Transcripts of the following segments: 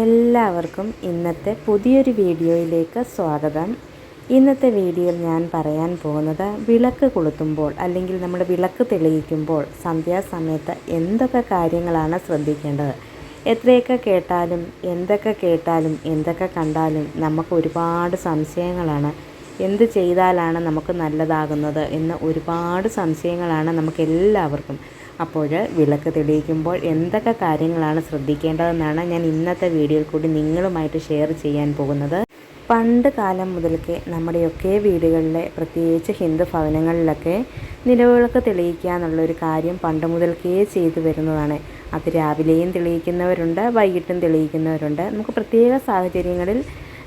എല്ലാവർക്കും ഇന്നത്തെ പുതിയൊരു വീഡിയോയിലേക്ക് സ്വാഗതം. ഇന്നത്തെ വീഡിയോയിൽ ഞാൻ പറയാൻ പോകുന്നത് വിളക്ക് കൊളുത്തുമ്പോൾ അല്ലെങ്കിൽ നമ്മൾ വിളക്ക് തെളിയിക്കുമ്പോൾ സന്ധ്യാസമയത്ത് എന്തൊക്കെ കാര്യങ്ങളാണ് ശ്രദ്ധിക്കേണ്ടത്? എത്രയൊക്കെ കേട്ടാലും എന്തൊക്കെ കേട്ടാലും എന്തൊക്കെ കണ്ടാലും നമുക്ക് ഒരുപാട് സംശയങ്ങളാണ്. എന്ത് ചെയ്താലാണ് നമുക്ക് നല്ലതാകുന്നത് എന്ന് ഒരുപാട് സംശയങ്ങളാണ് നമുക്ക് എല്ലാവർക്കും അപ്പോൾ വിളക്ക് തെളിയിക്കുമ്പോൾ എന്തൊക്കെ കാര്യങ്ങളാണ് ശ്രദ്ധിക്കേണ്ടതെന്നാണ് ഞാൻ ഇന്നത്തെ വീഡിയോയിൽ കൂടി നിങ്ങളുമായിട്ട് ഷെയർ ചെയ്യാൻ പോകുന്നത്. പണ്ട് കാലം മുതൽക്കേ നമ്മുടെയൊക്കെ വീടുകളിലെ പ്രത്യേകിച്ച് ഹിന്ദു ഭവനങ്ങളിലൊക്കെ നിലവിളക്ക് തെളിയിക്കുക എന്നുള്ളൊരു കാര്യം പണ്ട് മുതൽക്കേ ചെയ്തു വരുന്നതാണ്. അത് രാവിലെയും തെളിയിക്കുന്നവരുണ്ട് വൈകിട്ടും തെളിയിക്കുന്നവരുണ്ട്. നമുക്ക് പ്രത്യേക സാഹചര്യങ്ങളിൽ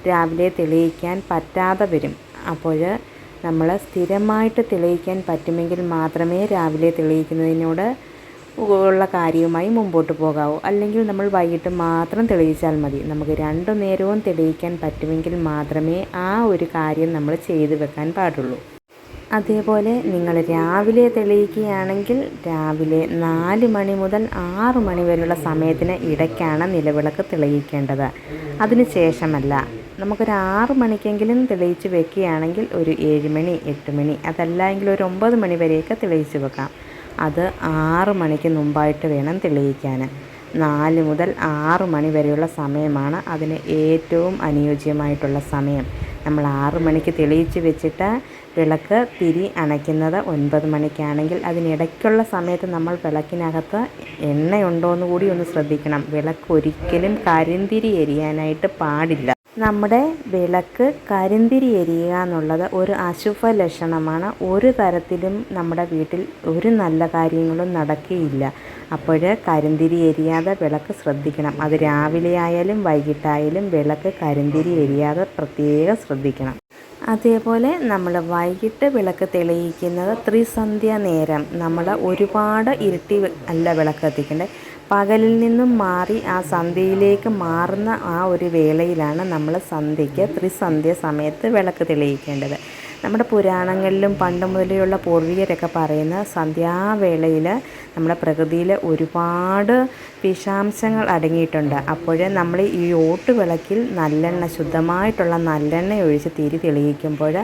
രാവിലെ തെളിയിക്കാൻ പറ്റാതെ വരും. അപ്പോൾ നമ്മൾ സ്ഥിരമായിട്ട് തെളിയിക്കാൻ പറ്റുമെങ്കിൽ മാത്രമേ രാവിലെ തെളിയിക്കുന്നതിനോട് ഉള്ള കാര്യവുമായി മുമ്പോട്ട് പോകാവൂ. അല്ലെങ്കിൽ നമ്മൾ വൈകിട്ട് മാത്രം തെളിയിച്ചാൽ മതി. നമുക്ക് രണ്ടു നേരവും തെളിയിക്കാൻ പറ്റുമെങ്കിൽ മാത്രമേ ആ ഒരു കാര്യം നമ്മൾ ചെയ്തു വെക്കാൻ പാടുള്ളൂ. അതേപോലെ നിങ്ങൾ രാവിലെ തെളിയിക്കുകയാണെങ്കിൽ രാവിലെ നാല് മണി മുതൽ ആറു മണി വരെയുള്ള സമയത്തിന് ഇടയ്ക്കാണ് നിലവിളക്ക് തെളിയിക്കേണ്ടത്. അതിന് ശേഷമല്ല. നമുക്കൊരു ആറ് മണിക്കെങ്കിലും തെളിയിച്ച് വെക്കുകയാണെങ്കിൽ ഒരു ഏഴ് മണി എട്ട് മണി അതല്ല എങ്കിൽ ഒരു ഒമ്പത് മണി വരെയൊക്കെ തെളിയിച്ച് വെക്കാം. അത് ആറ് മണിക്ക് മുമ്പായിട്ട് വേണം തെളിയിക്കാൻ. നാല് മുതൽ ആറ് മണി വരെയുള്ള സമയമാണ് അതിന് ഏറ്റവും അനുയോജ്യമായിട്ടുള്ള സമയം. നമ്മൾ ആറ് മണിക്ക് തെളിയിച്ച് വെച്ചിട്ട് വിളക്ക് തിരി അണയ്ക്കുന്നത് ഒൻപത് മണിക്കാണെങ്കിൽ അതിനിടയ്ക്കുള്ള സമയത്ത് നമ്മൾ വിളക്കിനകത്ത് എണ്ണയുണ്ടോ എന്ന് കൂടി ഒന്ന് ശ്രദ്ധിക്കണം. വിളക്ക് ഒരിക്കലും കരിന്തിരി എരിയാനായിട്ട് പാടില്ല. നമ്മുടെ വിളക്ക് കരിന്തിരി എരിയുക എന്നുള്ളത് ഒരു അശുഭ ലക്ഷണമാണ് ഒരു തരത്തിലും നമ്മുടെ വീട്ടിൽ ഒരു നല്ല കാര്യങ്ങളും നടക്കുകയില്ല. അപ്പോൾ കരിന്തിരി എരിയാതെ വിളക്ക് ശ്രദ്ധിക്കണം. അത് രാവിലെ ആയാലും വൈകിട്ടായാലും വിളക്ക് കരിന്തിരി എരിയാതെ പ്രത്യേകം ശ്രദ്ധിക്കണം. അതേപോലെ നമ്മൾ വൈകിട്ട് വിളക്ക് തെളിയിക്കുന്നത് ത്രിസന്ധ്യ നേരം നമ്മൾ ഒരുപാട് ഇരുട്ടി അല്ല വിളക്ക് കത്തിക്കേണ്ടത്. പകലിൽ നിന്നും മാറി ആ സന്ധ്യയിലേക്ക് മാറുന്ന ആ ഒരു വേളയിലാണ് നമ്മൾ സന്ധ്യയ്ക്ക് ത്രിസന്ധ്യ സമയത്ത് വിളക്ക് തെളിയിക്കേണ്ടത്. നമ്മുടെ പുരാണങ്ങളിലും പണ്ട് മുതലെയുള്ള പൂർവികരൊക്കെ പറയുന്ന സന്ധ്യാവേളയിൽ നമ്മുടെ പ്രകൃതിയിൽ ഒരുപാട് വിഷാംശങ്ങൾ അടങ്ങിയിട്ടുണ്ട്. അപ്പോൾ നമ്മൾ ഈ ഓട്ടുവിളക്കിൽ നല്ലെണ്ണ ശുദ്ധമായിട്ടുള്ള നല്ലെണ്ണ ഒഴിച്ച് തിരി തെളിയിക്കുമ്പോൾ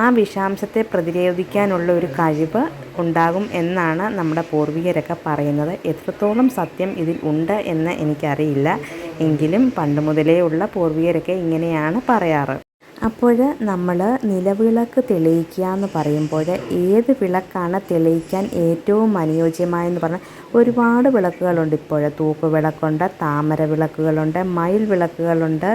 ആ വിഷാംശത്തെ പ്രതിരോധിക്കാനുള്ള ഒരു കഴിവ് ഉണ്ടാകും എന്നാണ് നമ്മുടെ പൂർവികരൊക്കെ പറയുന്നത്. എത്രത്തോളം സത്യം ഇതിൽ ഉണ്ട് എന്ന് എനിക്കറിയില്ല. എങ്കിലും പണ്ട് മുതലേ ഉള്ള പൂർവികരൊക്കെ ഇങ്ങനെയാണ് പറയാറ്. അപ്പോൾ നമ്മൾ നിലവിളക്ക് തെളിയിക്കുക എന്ന് പറയുമ്പോൾ ഏത് വിളക്കാണ് തെളിയിക്കാൻ ഏറ്റവും അനുയോജ്യമായെന്ന് പറഞ്ഞാൽ ഒരുപാട് വിളക്കുകളുണ്ട്. ഇപ്പോൾ തൂക്ക് വിളക്കുണ്ട് താമര വിളക്കുകളുണ്ട് മയിൽ വിളക്കുകളുണ്ട്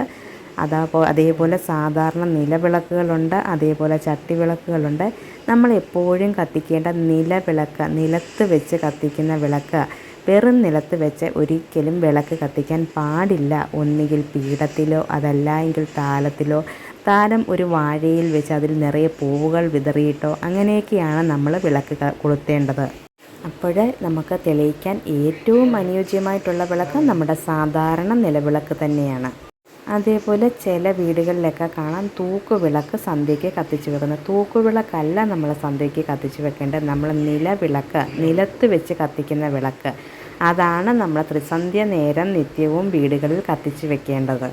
അതേപോലെ അതേപോലെ സാധാരണ നിലവിളക്കുകളുണ്ട് അതേപോലെ ചട്ടി വിളക്കുകളുണ്ട് നമ്മൾ എപ്പോഴും കത്തിക്കേണ്ട നിലവിളക്ക് നിലത്ത് വെച്ച് കത്തിക്കുന്ന വിളക്ക് വെറും നിലത്ത് വെച്ച് ഒരിക്കലും വിളക്ക് കത്തിക്കാൻ പാടില്ല. ഒന്നുകിൽ പീഠത്തിലോ അതല്ല എങ്കിൽ താലത്തിലോ താലം ഒരു വാഴയിൽ വെച്ച് അതിൽ നിറയെ പൂവുകൾ വിതറിയിട്ടോ അങ്ങനെയൊക്കെയാണ് നമ്മൾ വിളക്ക് കൊളുത്തേണ്ടത്. അപ്പോൾ നമുക്ക് തെളിയിക്കാൻ ഏറ്റവും അനുയോജ്യമായിട്ടുള്ള വിളക്ക് നമ്മുടെ സാധാരണ നിലവിളക്ക് തന്നെയാണ്. അതേപോലെ ചില വീടുകളിലൊക്കെ കാണാം തൂക്കുവിളക്ക് സന്ധ്യയ്ക്ക് കത്തിച്ച് വെക്കുന്നത് തൂക്കുവിളക്കല്ല നമ്മൾ സന്ധ്യയ്ക്ക് കത്തിച്ച് വെക്കേണ്ടത്. നമ്മൾ നിലവിളക്ക് നിലത്ത് വെച്ച് കത്തിക്കുന്ന വിളക്ക്. അതാണ് നമ്മൾ ത്രിസന്ധ്യ നേരം നിത്യവും വീടുകളിൽ കത്തിച്ച് വെക്കേണ്ടത്.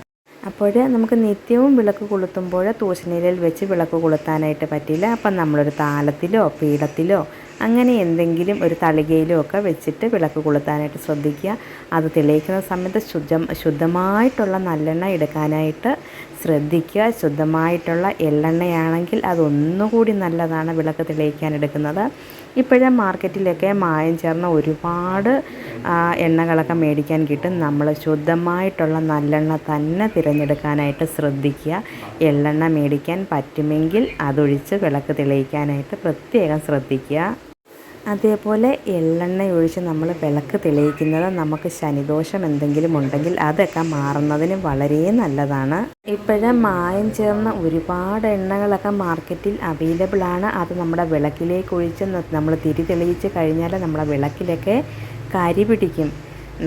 അപ്പോൾ നമുക്ക് നിത്യവും വിളക്ക് കൊളുത്തുമ്പോൾ തൂശനിലയിൽ വെച്ച് വിളക്ക് കൊളുത്താനായിട്ട് പറ്റില്ല. അപ്പം നമ്മളൊരു താലത്തിലോ പീഠത്തിലോ അങ്ങനെ എന്തെങ്കിലും ഒരു തളികയിലോ ഒക്കെ വെച്ചിട്ട് വിളക്ക് കൊളുത്താനായിട്ട് ശ്രദ്ധിക്കുക. അത് തെളിയിക്കുന്ന സമയത്ത് ശുദ്ധം ശുദ്ധമായിട്ടുള്ള നല്ലെണ്ണ എടുക്കാനായിട്ട് ശ്രദ്ധിക്കുക. ശുദ്ധമായിട്ടുള്ള എള്ളെണ്ണയാണെങ്കിൽ അതൊന്നുകൂടി നല്ലതാണ് വിളക്ക് തെളിയിക്കാൻ എടുക്കുന്നത്. ഇപ്പോഴും മാർക്കറ്റിലൊക്കെ മായം ചേർന്ന ഒരുപാട് എണ്ണകളൊക്കെ മേടിക്കാൻ കിട്ടും. നമ്മൾ ശുദ്ധമായിട്ടുള്ള നല്ലെണ്ണ തന്നെ തിരഞ്ഞെടുക്കാനായിട്ട് ശ്രദ്ധിക്കുക. എള്ളെണ്ണ മേടിക്കാൻ പറ്റുമെങ്കിൽ അതൊഴിച്ച് വിളക്ക് തെളിയിക്കാനായിട്ട് പ്രത്യേകം ശ്രദ്ധിക്കുക. അതേപോലെ എള്ളെണ്ണ ഒഴിച്ച് നമ്മൾ വിളക്ക് തെളിയിക്കുന്നത് നമുക്ക് ശനിദോഷം എന്തെങ്കിലും ഉണ്ടെങ്കിൽ അതൊക്കെ മാറുന്നതിന് വളരെ നല്ലതാണ്. ഇപ്പോഴേ മായം ചേർന്ന ഒരുപാട് എണ്ണകളൊക്കെ മാർക്കറ്റിൽ അവൈലബിൾ ആണ്. അത് നമ്മുടെ വിളക്കിലേക്ക് ഒഴിച്ച് നമ്മൾ തിരി തെളിയിച്ച് കഴിഞ്ഞാൽ നമ്മുടെ വിളക്കിലൊക്കെ കരി പിടിക്കും.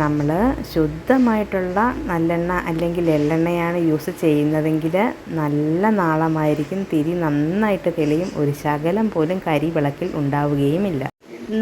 നമ്മൾ ശുദ്ധമായിട്ടുള്ള നല്ലെണ്ണ അല്ലെങ്കിൽ എള്ളെണ്ണയാണ് യൂസ് ചെയ്യുന്നതെങ്കിൽ നല്ല നാളമായിരിക്കും. തിരി നന്നായിട്ട് തെളിയും. ഒരു ശകലം പോലും കരി വിളക്കിൽ ഉണ്ടാവുകയുമില്ല.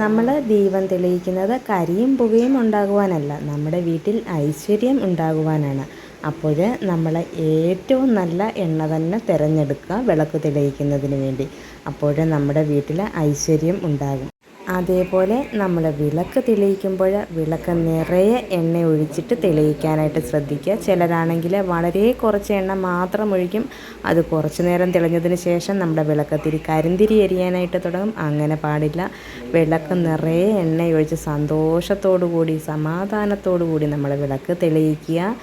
നമ്മൾ ദീപം തെളിയിക്കുന്നത് കരിയും പുകയും ഉണ്ടാകുവാനല്ല. നമ്മുടെ വീട്ടിൽ ഐശ്വര്യം ഉണ്ടാകുവാനാണ്. അപ്പോൾ നമ്മൾ ഏറ്റവും നല്ല എണ്ണ തന്നെ തിരഞ്ഞെടുക്കുക വിളക്ക് തെളിയിക്കുന്നതിന് വേണ്ടി. അപ്പോൾ നമ്മുടെ വീട്ടിൽ ഐശ്വര്യം ഉണ്ടാകും. അതേപോലെ നമ്മൾ വിളക്ക് തെളിയിക്കുമ്പോൾ വിളക്ക് നിറയെ എണ്ണ ഒഴിച്ചിട്ട് തെളിയിക്കാനായിട്ട് ശ്രദ്ധിക്കുക. ചിലരാണെങ്കിൽ വളരെ കുറച്ച് എണ്ണ മാത്രം ഒഴിക്കും. അത് കുറച്ച് നേരം തെളിഞ്ഞതിന് ശേഷം നമ്മുടെ വിളക്കത്തിരി കരിന്തിരി എരിയാനായിട്ട് തുടങ്ങും. അങ്ങനെ പാടില്ല. വിളക്ക് നിറയെ എണ്ണ ഒഴിച്ച് സന്തോഷത്തോടു കൂടി സമാധാനത്തോടു കൂടി നമ്മൾ വിളക്ക് തെളിയിക്കുക.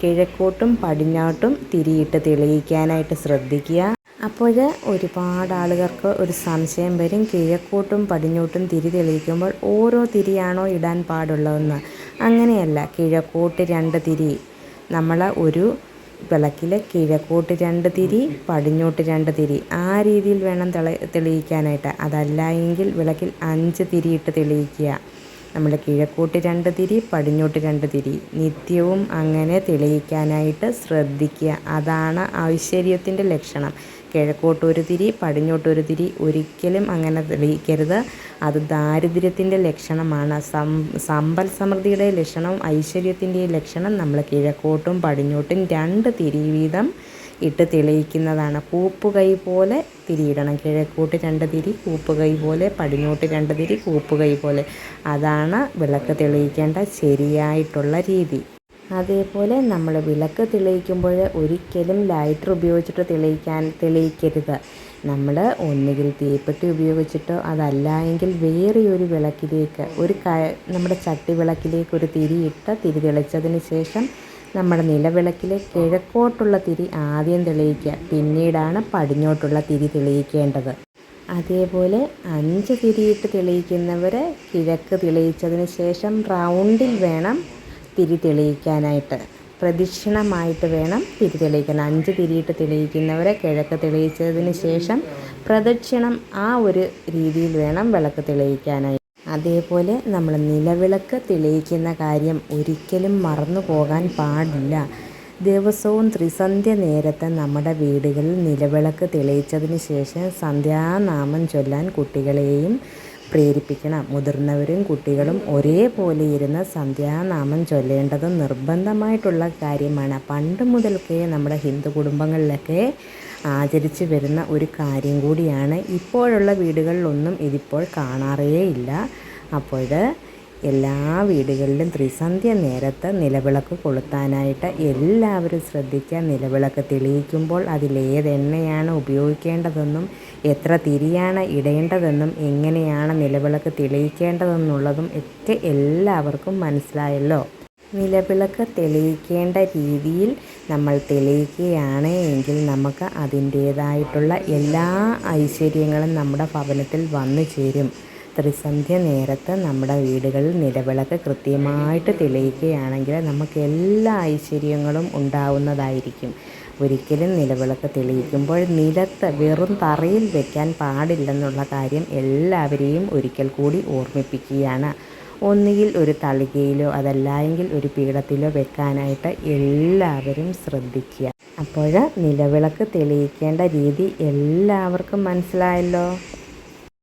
കിഴക്കോട്ടും പടിഞ്ഞാട്ടും തിരിയിട്ട് തെളിയിക്കാനായിട്ട് ശ്രദ്ധിക്കുക. അപ്പോൾ ഒരുപാട് ആളുകൾക്ക് ഒരു സംശയം വരും. കിഴക്കോട്ടും പടിഞ്ഞോട്ടും തിരി തെളിയിക്കുമ്പോൾ ഓരോ തിരിയാണോ ഇടാൻ പാടുള്ളതെന്ന്. അങ്ങനെയല്ല കിഴക്കോട്ട് രണ്ട് തിരി. നമ്മൾ ഒരു വിളക്കിൽ കിഴക്കോട്ട് രണ്ട് തിരി പടിഞ്ഞോട്ട് രണ്ട് തിരി. ആ രീതിയിൽ വേണം തെളി തെളിയിക്കാനായിട്ട്. അതല്ല എങ്കിൽ വിളക്കിൽ അഞ്ച് തിരിയിട്ട് തെളിയിക്കുക. നമ്മൾ കിഴക്കോട്ട് രണ്ട് തിരി പടിഞ്ഞോട്ട് രണ്ട് തിരി. നിത്യവും അങ്ങനെ തെളിയിക്കാനായിട്ട് ശ്രദ്ധിക്കുക. അതാണ് ഐശ്വര്യത്തിന്റെ ലക്ഷണം. കിഴക്കോട്ടൊരു തിരി പടിഞ്ഞോട്ടൊരു തിരി ഒരിക്കലും അങ്ങനെ തെളിയിക്കരുത്. അത് ദാരിദ്ര്യത്തിന്റെ ലക്ഷണമാണ്. സം സമ്പൽ സമൃദ്ധിയുടെ ലക്ഷണവും ഐശ്വര്യത്തിന്റെ ലക്ഷണം നമ്മൾ കിഴക്കോട്ടും പടിഞ്ഞോട്ടും രണ്ട് തിരി വീതം ഇട്ട് തെളിയിക്കുന്നതാണ്. കൂപ്പുകൈ പോലെ തിരിയിടണം. കിഴക്കോട്ട് രണ്ട് തിരി കൂപ്പുകൈ പോലെ പടിഞ്ഞോട്ട് രണ്ട് തിരി കൂപ്പുകൈ പോലെ. അതാണ് വിളക്ക് തെളിയിക്കേണ്ട ശരിയായിട്ടുള്ള രീതി. അതേപോലെ നമ്മൾ വിളക്ക് തെളിയിക്കുമ്പോൾ ഒരിക്കലും ലൈറ്റർ ഉപയോഗിച്ചിട്ട് തെളിയിക്കാൻ തെളിയിക്കരുത്. നമ്മൾ ഒന്നുകിൽ തീപ്പെട്ടി ഉപയോഗിച്ചിട്ടോ അതല്ല എങ്കിൽ വേറെ ഒരു വിളക്കിലേക്ക് ഒരു ക നമ്മുടെ ചട്ടി വിളക്കിലേക്ക് ഒരു തിരിയിട്ട് തിരി തെളിച്ചതിന് ശേഷം നമ്മുടെ നിലവിളക്കിലെ കിഴക്കോട്ടുള്ള തിരി ആദ്യം തെളിയിക്കുക. പിന്നീടാണ് പടിഞ്ഞോട്ടുള്ള തിരി തെളിയിക്കേണ്ടത്. അതേപോലെ അഞ്ച് തിരിയിട്ട് തെളിയിക്കുന്നവർ കിഴക്ക് തെളിയിച്ചതിന് ശേഷം റൗണ്ടിൽ വേണം തിരി തെളിയിക്കാനായിട്ട് പ്രദക്ഷിണമായിട്ട് വേണം തിരി തെളിയിക്കാൻ. അഞ്ച് തിരിയിട്ട് തെളിയിക്കുന്നവരെ കിഴക്ക് തെളിയിച്ചതിന് ശേഷം പ്രദക്ഷിണം ആ ഒരു രീതിയിൽ വേണം വിളക്ക് തെളിയിക്കാനായി. അതേപോലെ നമ്മൾ നിലവിളക്ക് തെളിയിക്കുന്ന കാര്യം ഒരിക്കലും മറന്നു പോകാൻ പാടില്ല. ദിവസവും ത്രിസന്ധ്യ നേരത്തെ നമ്മുടെ വീടുകളിൽ നിലവിളക്ക് തെളിയിച്ചതിന് ശേഷം സന്ധ്യാനാമം ചൊല്ലാൻ കുട്ടികളെയും പ്രേരിപ്പിക്കണം. മുതിർന്നവരും കുട്ടികളും ഒരേപോലെ ഇരുന്ന് സന്ധ്യാനാമം ചൊല്ലേണ്ടത് നിർബന്ധമായിട്ടുള്ള കാര്യമാണ്. പണ്ട് മുതൽക്കേ നമ്മുടെ ഹിന്ദു കുടുംബങ്ങളിലൊക്കെ ആചരിച്ചു വരുന്ന ഒരു കാര്യം കൂടിയാണ്. ഇപ്പോഴുള്ള വീടുകളിലൊന്നും ഇതിപ്പോൾ കാണാറേ ഇല്ല അപ്പോൾ എല്ലാ വീടുകളിലും ത്രിസന്ധ്യ നേരത്ത് നിലവിളക്ക് കൊളുത്താനായിട്ട് എല്ലാവരും ശ്രദ്ധിക്കുക. നിലവിളക്ക് തെളിയിക്കുമ്പോൾ അതിലേത് എണ്ണയാണ് ഉപയോഗിക്കേണ്ടതെന്നും എത്ര തിരിയാണ് ഇടേണ്ടതെന്നും എങ്ങനെയാണ് നിലവിളക്ക് തെളിയിക്കേണ്ടതെന്നുള്ളതും ഒക്കെ എല്ലാവർക്കും മനസ്സിലായല്ലോ. നിലവിളക്ക് തെളിയിക്കേണ്ട രീതിയിൽ നമ്മൾ തെളിയിക്കുകയാണ് എങ്കിൽ നമുക്ക് അതിന്റേതായിട്ടുള്ള എല്ലാ ഐശ്വര്യങ്ങളും നമ്മുടെ ഭവനത്തിൽ വന്നു ചേരും. ത്രിസന്ധ്യ നേരത്ത് നമ്മുടെ വീടുകളിൽ നിലവിളക്ക് കൃത്യമായിട്ട് തെളിയിക്കുകയാണെങ്കിൽ നമുക്ക് എല്ലാ ഐശ്വര്യങ്ങളും ഉണ്ടാവുന്നതായിരിക്കും. ഒരിക്കലും നിലവിളക്ക് തെളിയിക്കുമ്പോൾ നിലത്ത് വെറും തറയിൽ വെക്കാൻ പാടില്ലെന്നുള്ള കാര്യം എല്ലാവരെയും ഒരിക്കൽ കൂടി ഓർമ്മിപ്പിക്കുകയാണ്. ഒന്നുകിൽ ഒരു തളികയിലോ അതല്ല എങ്കിൽ ഒരു പീഠത്തിലോ വെക്കാനായിട്ട് എല്ലാവരും ശ്രദ്ധിക്കുക. അപ്പോൾ നിലവിളക്ക് തെളിയിക്കേണ്ട രീതി എല്ലാവർക്കും മനസ്സിലായല്ലോ?